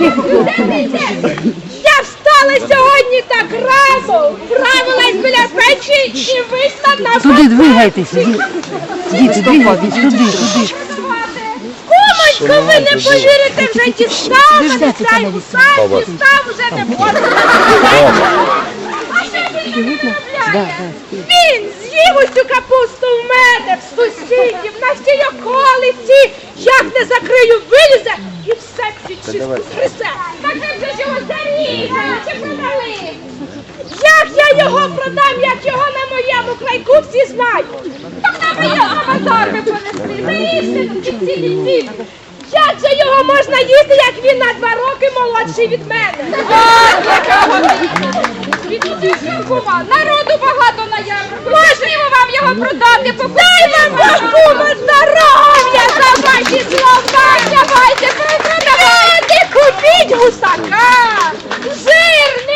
Я встала сьогодні так рано, вправилась біля печі і вийшла на Туди двигайтеся, діти, діти, двигайтесь, туди, туди. Кумонько, ви не повірите, вже дістав мене цей гусар, дістав вже не можна. А що він не Да. Він з'їв усю капусту в мене, в сусідів, на всій околиці. Як не закрию, вилізе і все під чисту хрисе. Так вже ж його зарізали чи продали? Як я його продам, як його на моєму крайку всі знають? Так на моєму базар ви понесли, заїсти тут і цілі дні. Як же його можна їсти, як він на два роки молодший від мене? От якого Відкума, народу багато на ярмарку. Можливо вам його продати, Дай вам Богу здоров'я за ваші слова. Давайте, продавайте, купіть гусака. Жирний.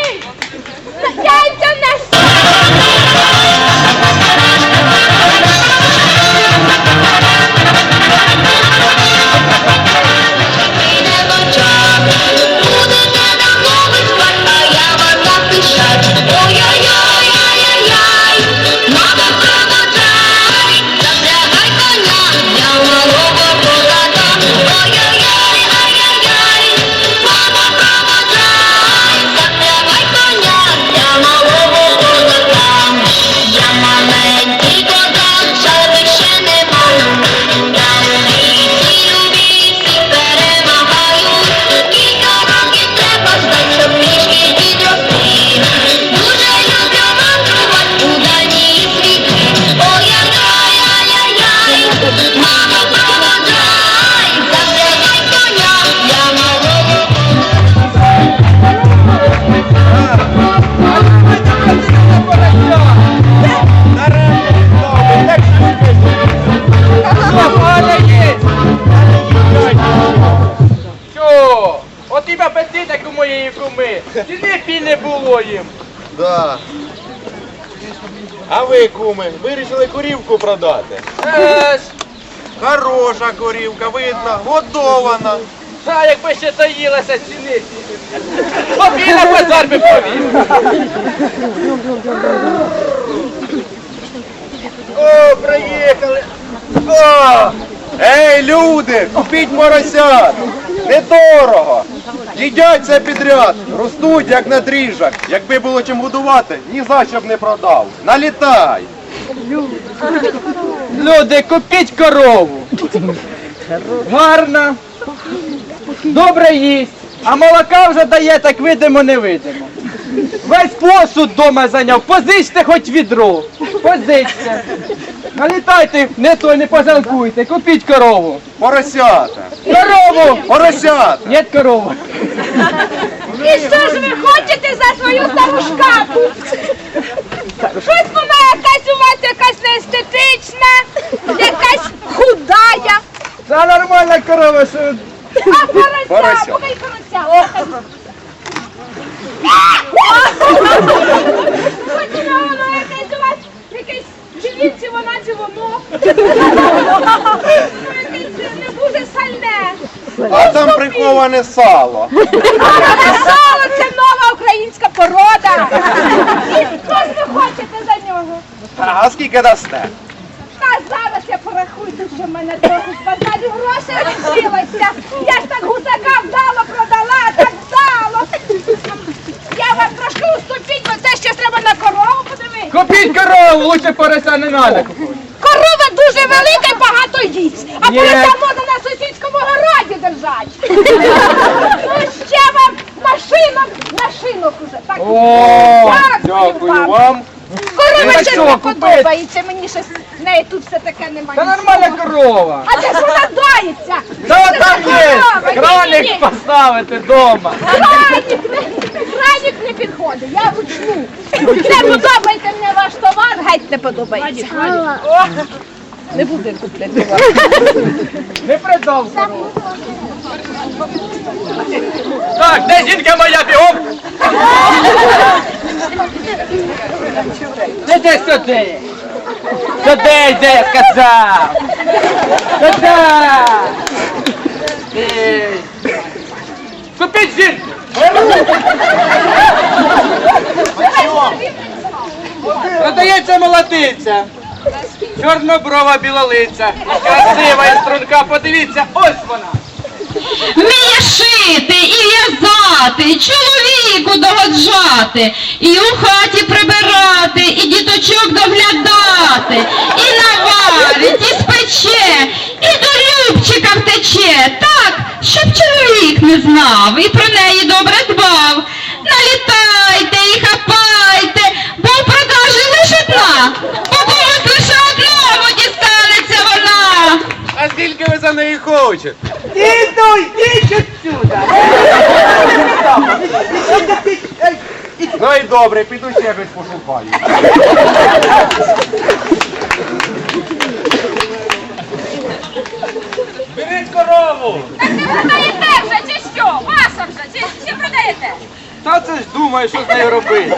Thank you. Куми. І ліпі не було їм. Да. А ви, куми, вирішили корівку продати? Еш, Хороша корівка, видно, годована. а якби ще доїлася ціни. Побій на базар би повів. О, приїхали. О! Ей, люди, купіть поросят. Недорого. Їдять це підряд, ростуть як на дріжджах. Якби було чим годувати, ні за що б не продав. Налітай. Люди, купіть корову. Гарна. Добре їсть. А молока вже дає, так видимо, не видимо. Весь посуд вдома зайняв. Позичте хоч відро. Позичте. Налітайте, не то, не пожалкуйте. Купіть корову. Поросята. Корову! Поросята. Нет корову. І що ж ви хочете за свою стару шкапу? Щось вона якась у вас якась неестетична, якась худая. Це нормальна корова, що А порося, Порося. покай порося. О, Хоч воно якесь у вас, якесь, чи він, чи вона. Ну, не дуже сальне. А там приховане сало. Сало це нова українська порода. І що ж ви хочете за нього? А скільки дасте? Та зараз я порахую, тут що в мене трохи з базарю грошей лишилося. Я ж так гусака вдало продала, так вдало. Я вам трошки уступіть, бо це ще треба на корову подивитися. Лучше порося не треба купувати. Корова дуже велика і багато їсть, а Є. порося можна на сусідському городі держати. Ну ще вам машинок, машинок уже. Так, О, дякую вам. Та ще не подобається, мені щось в неї тут все таке немає. Та нормальна корова. А де ж вона доїться? Та там є. Краник поставити вдома. Краник не, краник не підходить, я вручну. Не подобається мені ваш товар, геть не подобається. Не буде купляти. Не придав. Так, де жінка моя бігом? Іди сюди. Сюди йди, я сказав. Сюди. Купіть жінку. Продається молодиця. Чорноброва білолиця. Красива і струнка, подивіться, ось вона. Вміє шити і в'язати, чоловіку догоджати, і у хаті прибирати, і діточок доглядати, і наварить, і спече, і до Любчика втече, так, щоб чоловік не знав і про неї добре скільки ви за неї хочете? Іду, йдіть отсюда. Ну і добре, піду ще щось пошукаю. Беріть корову. Так не продаєте вже, чи що? Ваша вже, чи, чи продаєте? Та це ж думаю, що з нею робити.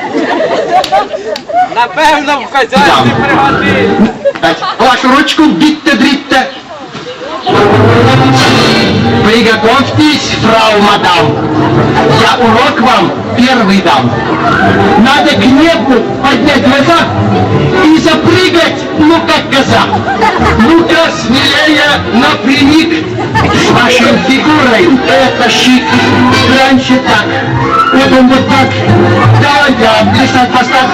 Напевно, в хазяйстві пригодиться. Вашу ручку битте дритте. Oh Приготовьтесь, фрау мадам. Я урок вам первый дам. Надо к небу поднять глаза и запрыгать, ну как коза. Ну-ка, смелее, напрямик. С вашей фигурой это шик. Раньше так, потом вот так. Да, я плясать поставь.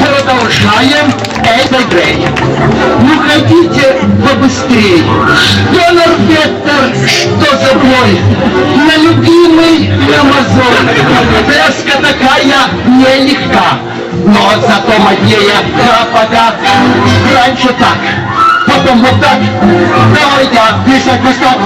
Продолжаем этой игрой. Ну хотите побыстрее. Что Норбеттер, что за бой? На любимый Амазон. Треска такая нелегка. Но зато моднее хапака. Раньше так, потом вот так. Давай я плясать поставь.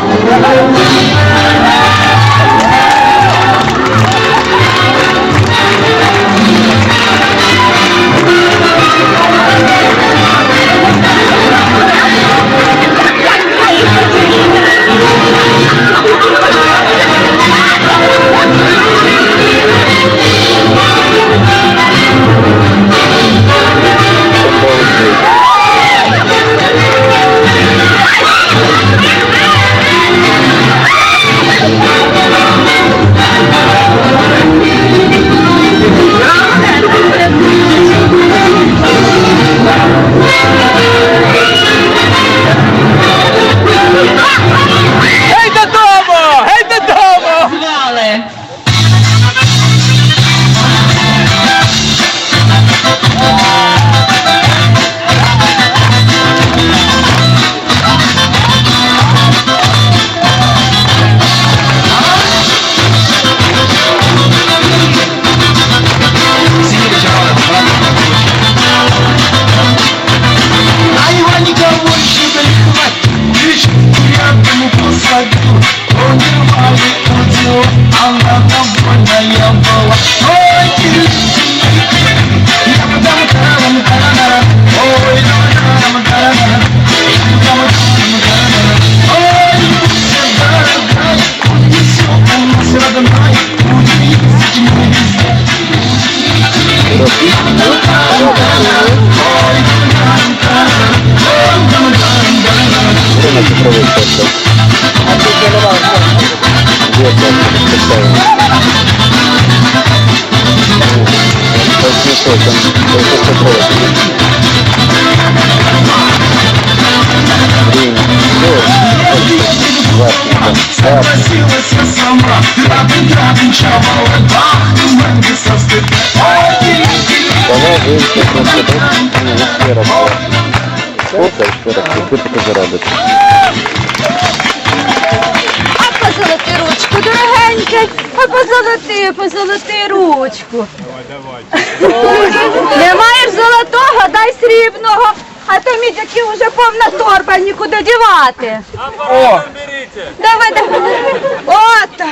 Согласилась я сама Рядом, рядом, чавала Бах, ты мэнги со стыда Ой, Давай виїзд на сюди, не сфера була. Сколько ще раз, ти таки заробиш. Позолоти ручку, дорогеньке, а позолоти, позолоти ручку. Не маєш золотого, дай срібного, а то мідяки вже повна торба, нікуди дівати. О! Давай, давай. Отак.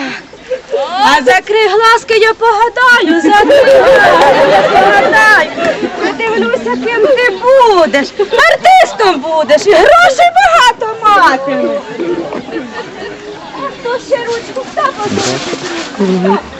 А закрий глазки, я погадаю, закрий глазки, я погадаю. Подивлюся, ким ти будеш. Артистом будеш і грошей багато матимеш. 嗯。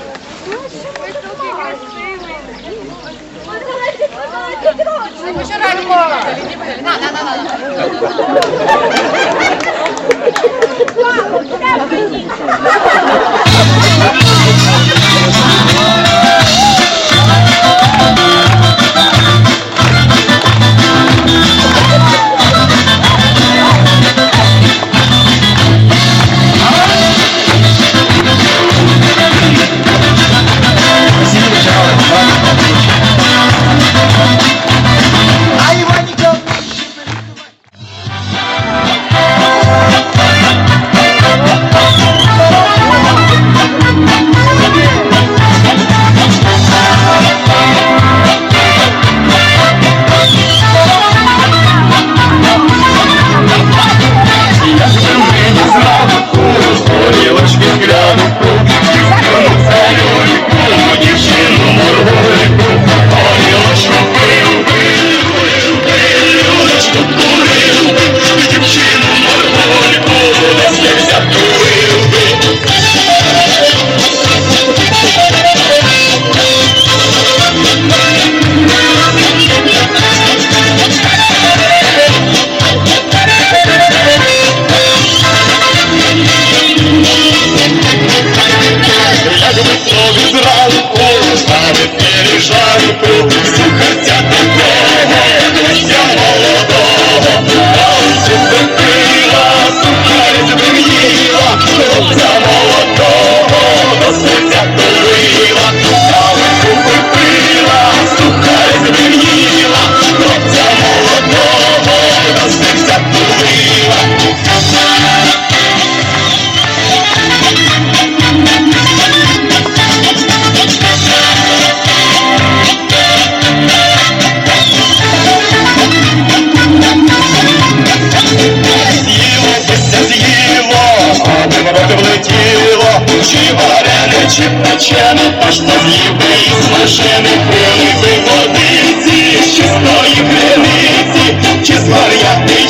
Всі хотят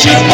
you.